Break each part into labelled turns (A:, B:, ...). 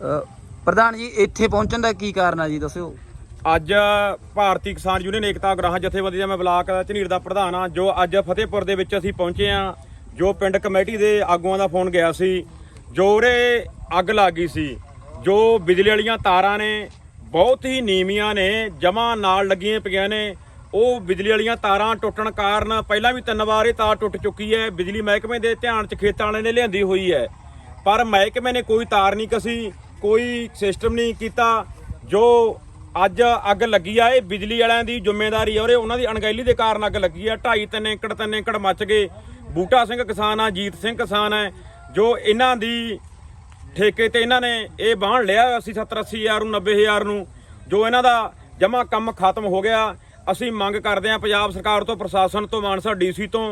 A: ਪ੍ਰਧਾਨ ਜੀ, ਇੱਥੇ ਪਹੁੰਚਣ ਦਾ ਕੀ ਕਾਰਨ ਆ ਜੀ, ਦੱਸਿਓ।
B: ਅੱਜ ਭਾਰਤੀ ਕਿਸਾਨ ਯੂਨੀਅਨ ਏਕਤਾ ਗ੍ਰਾਹ ਜਥੇਬੰਦੀ ਦਾ ਮੈਂ ਬਲਾਕ ਝਨੀਰ ਦਾ ਪ੍ਰਧਾਨ ਆ ਜੋ ਅੱਜ ਫਤਿਹਪੁਰ ਦੇ ਵਿੱਚ ਅਸੀਂ ਪਹੁੰਚੇ ਆ ਜੋ ਪਿੰਡ ਕਮੇਟੀ ਦੇ ਆਗੂਆਂ ਦਾ ਫੋਨ ਗਿਆ ਸੀ, ਜੋ ਉਰੇ ਅੱਗ ਲੱਗ ਗਈ ਸੀ, ਜੋ ਬਿਜਲੀ ਵਾਲੀਆਂ ਤਾਰਾਂ ਨੇ ਬਹੁਤ ਹੀ ਨੀਵੀਆਂ ਨੇ, ਜਮਾ ਨਾਲ ਲੱਗੀਆਂ ਪਈਆਂ ਨੇ, ਉਹ ਬਿਜਲੀ ਵਾਲੀਆਂ ਤਾਰਾਂ ਟੁੱਟਣ ਕਾਰਨ ਪਹਿਲਾਂ ਵੀ ਤਿੰਨ ਵਾਰ ਇਹ ਤਾਰ ਟੁੱਟ ਚੁੱਕੀ ਹੈ, ਬਿਜਲੀ ਮਹਿਕਮੇ ਦੇ ਧਿਆਨ 'ਚ ਖੇਤਾਂ ਵਾਲੇ ਨੇ ਲਿਆਂਦੀ ਹੋਈ ਹੈ, ਪਰ ਮਹਿਕਮੇ ਨੇ ਕੋਈ ਤਾਰ ਨਹੀਂ ਕਸੀ ਕੋਈ ਸਿਸਟਮ ਨਹੀਂ ਕੀਤਾ, ਜੋ ਅੱਜ ਅੱਗ ਲੱਗੀ ਆ, ਇਹ ਬਿਜਲੀ ਵਾਲਿਆਂ ਦੀ ਜ਼ਿੰਮੇਵਾਰੀ ਔਰ ਇਹ ਉਹਨਾਂ ਦੀ ਅਣਗਹਿਲੀ ਦੇ ਕਾਰਨ ਅੱਗ ਲੱਗੀ ਆ। 2.5 3 ਏਕੜ 3 ਏਕੜ ਮੱਚ ਗਏ। ਬੂਟਾ ਸਿੰਘ ਕਿਸਾਨ ਆ, ਜੀਤ ਸਿੰਘ ਕਿਸਾਨ ਹੈ ਜੋ ਇਹਨਾਂ ਦੀ ਠੇਕੇ ਤੇ ਇਹਨਾਂ ਨੇ ਇਹ ਬਾਹਣ ਲਿਆ 80 70 80 ਹਜ਼ਾਰ ਨੂੰ 90 ਹਜ਼ਾਰ ਨੂੰ, ਜੋ ਇਹਨਾਂ ਦਾ ਜਮਾ ਕੰਮ ਖਤਮ ਹੋ ਗਿਆ। ਅਸੀਂ ਮੰਗ ਕਰਦੇ ਹਾਂ ਪੰਜਾਬ ਸਰਕਾਰ ਤੋਂ, ਪ੍ਰਸ਼ਾਸਨ ਤੋਂ, ਮਾਨਸਾ ਡੀਸੀ ਤੋਂ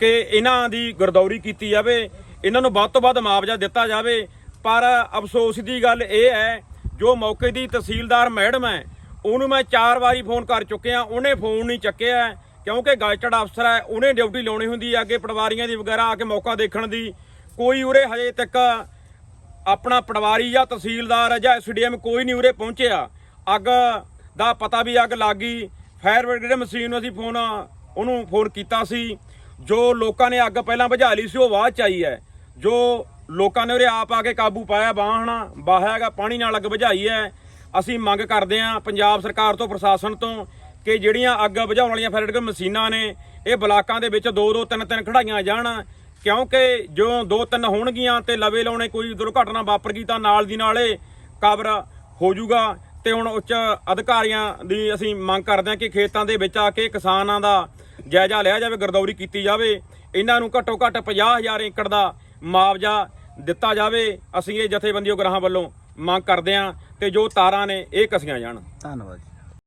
B: ਕਿ ਇਹਨਾਂ ਦੀ ਗਰਦੌਰੀ ਕੀਤੀ ਜਾਵੇ। ਇਹਨਾਂ ਨੂੰ ਵੱਧ ਤੋਂ ਵੱਧ ਮੁਆਵਜ਼ਾ ਦਿੱਤਾ ਜਾਵੇ। ਪਰ ਅਫਸੋਸ ਦੀ ਗੱਲ ਇਹ ਹੈ, ਜੋ ਮੌਕੇ ਦੀ ਤਹਿਸੀਲਦਾਰ ਮੈਡਮ ਹੈ, ਉਹਨੂੰ ਮੈਂ ਚਾਰ ਵਾਰੀ ਫੋਨ ਕਰ ਚੁੱਕਿਆ, ਉਹਨੇ ਫੋਨ ਨਹੀਂ ਚੱਕਿਆ, ਕਿਉਂਕਿ ਗਾਜਟਡ ਅਫਸਰ ਹੈ, ਉਹਨੇ ਡਿਊਟੀ ਲਾਉਣੀ ਹੁੰਦੀ ਹੈ, ਅੱਗੇ ਪਟਵਾਰੀਆਂ ਦੀ ਵਗੈਰਾ ਆ ਕੇ ਮੌਕਾ ਦੇਖਣ ਦੀ। ਕੋਈ ਉਰੇ ਹਜੇ ਤੱਕ ਆਪਣਾ ਪਟਵਾਰੀ ਜਾਂ ਤਹਿਸੀਲਦਾਰ ਜਾਂ ਐਸਡੀਐਮ ਕੋਈ ਨਹੀਂ ਉਰੇ ਪਹੁੰਚਿਆ। ਅੱਗ ਦਾ ਪਤਾ ਵੀ ਅੱਗ ਲੱਗ ਗਈ। ਫਾਇਰ ਬ੍ਰਿਗੇਡ ਮਸ਼ੀਨ ਨੂੰ ਅਸੀਂ ਫੋਨ, ਉਹਨੂੰ ਫੋਨ ਕੀਤਾ ਸੀ। ਜੋ ਲੋਕਾਂ ਨੇ ਅੱਗ ਪਹਿਲਾਂ ਬੁਝਾ ਲਈ ਸੀ, ਉਹ ਬਾਅਦ ਚ ਆਈ ਹੈ। ਜੋ ਲੋਕਾਂ ਨੇ ਉਰੇ ਆਪ ਆ ਕੇ ਕਾਬੂ ਪਾਇਆ ਬਾਹਣਾ ਹੈਗਾ, ਪਾਣੀ ਨਾਲ ਅੱਗ ਬੁਝਾਈ ਹੈ। ਅਸੀਂ ਮੰਗ ਕਰਦੇ ਹਾਂ ਪੰਜਾਬ ਸਰਕਾਰ ਤੋਂ, ਪ੍ਰਸ਼ਾਸਨ ਤੋਂ ਕਿ ਜਿਹੜੀਆਂ ਅੱਗ ਬੁਝਾਉਣ ਵਾਲੀਆਂ ਫਾਇਰ ਮਸ਼ੀਨਾਂ ਨੇ, ਇਹ ਬਲਾਕਾਂ ਦੇ ਵਿੱਚ ਦੋ ਦੋ ਤਿੰਨ ਤਿੰਨ ਖੜਾਈਆਂ ਜਾਣ, ਕਿਉਂਕਿ ਜੋ ਦੋ ਤਿੰਨ ਹੋਣਗੀਆਂ ਤੇ ਲਵੇ ਲਾਉਣੇ ਕੋਈ ਦੁਰਘਟਨਾ ਵਾਪਰ ਗਈ ਤਾਂ ਨਾਲ ਦੀ ਨਾਲ ਇਹ ਕਵਰ ਹੋ ਜਾਊਗਾ। ਤੇ ਹੁਣ ਉੱਚ ਅਧਿਕਾਰੀਆਂ ਦੀ ਅਸੀਂ ਮੰਗ ਕਰਦੇ ਹਾਂ ਕਿ ਖੇਤਾਂ ਦੇ ਵਿੱਚ ਆ ਕੇ ਕਿਸਾਨਾਂ ਦਾ ਜਾਇਜ਼ਾ ਲਿਆ ਜਾਵੇ, ਗਰਦੌਰੀ ਕੀਤੀ ਜਾਵੇ। ਇਹਨਾਂ ਨੂੰ ਘੱਟੋ ਘੱਟ 50000 ਏਕੜ ਦਾ ਮੁਆਵਜ਼ਾ ਦਿੱਤਾ ਜਾਵੇ, ਅਸੀਂ ਇਹ ਜਥੇਬੰਦੀਆਂ ਗ੍ਰਾਹਾਂ ਵੱਲੋਂ ਮੰਗ ਕਰਦੇ ਹਾਂ ਤੇ ਜੋ ਤਾਰਾਂ ਨੇ, ਇਹ ਕਸੀਆਂ ਜਾਣ।
A: ਧੰਨਵਾਦ